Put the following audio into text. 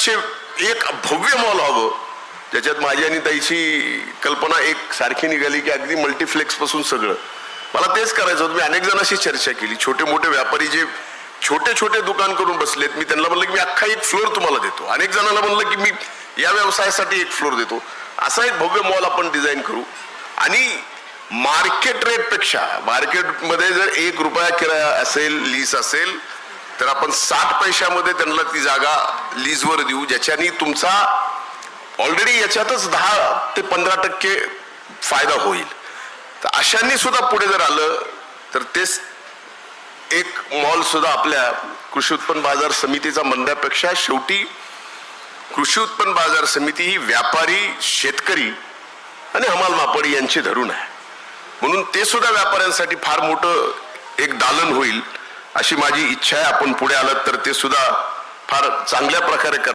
पीछे एक भव्य मॉल हवं ज्याच्यात माझी आणि ताईची कल्पना एक सारखी निघाली की अगदी मल्टीफ्लेक्सपासून सगळं. मला तेच करायचं होतं. मी अनेक जणांशी चर्चा केली. छोटे मोठे व्यापारी जे छोटे छोटे दुकान करून बसलेत मी त्यांना म्हणलं की मी अख्खा एक फ्लोअर तुम्हाला देतो. अनेक जणांना म्हणलं की मी या व्यवसायासाठी एक फ्लोअर देतो. असा एक भव्य मॉल आपण डिझाईन करू. आणि मार्केट रेटपेक्षा मार्केटमध्ये जर एक रुपया किराया असेल लीज असेल तर आपण साठ पैशामध्ये त्यांना ती जागा लीजवर देऊ ज्याच्यानी तुमचा ऑलरेडी याच्यातच दहा ते पंधरा टक्के फायदा होईल. तर अशांनी सुद्धा पुढे जर आलं तर तेच एक मॉल सुद्धा आपल्या कृषी उत्पन्न बाजार समितीचा म्हणण्यापेक्षा शेवटी कृषी उत्पन्न बाजार समिती ही व्यापारी शेतकरी आणि हमाल मापडी यांची धरून आहे. म्हणून ते सुद्धा व्यापाऱ्यांसाठी फार मोठं एक दालन होईल. अशी माझी इच्छा आहे. आपण पुढे आलात तर ते सुद्धा फार चांगल्या प्रकारे कर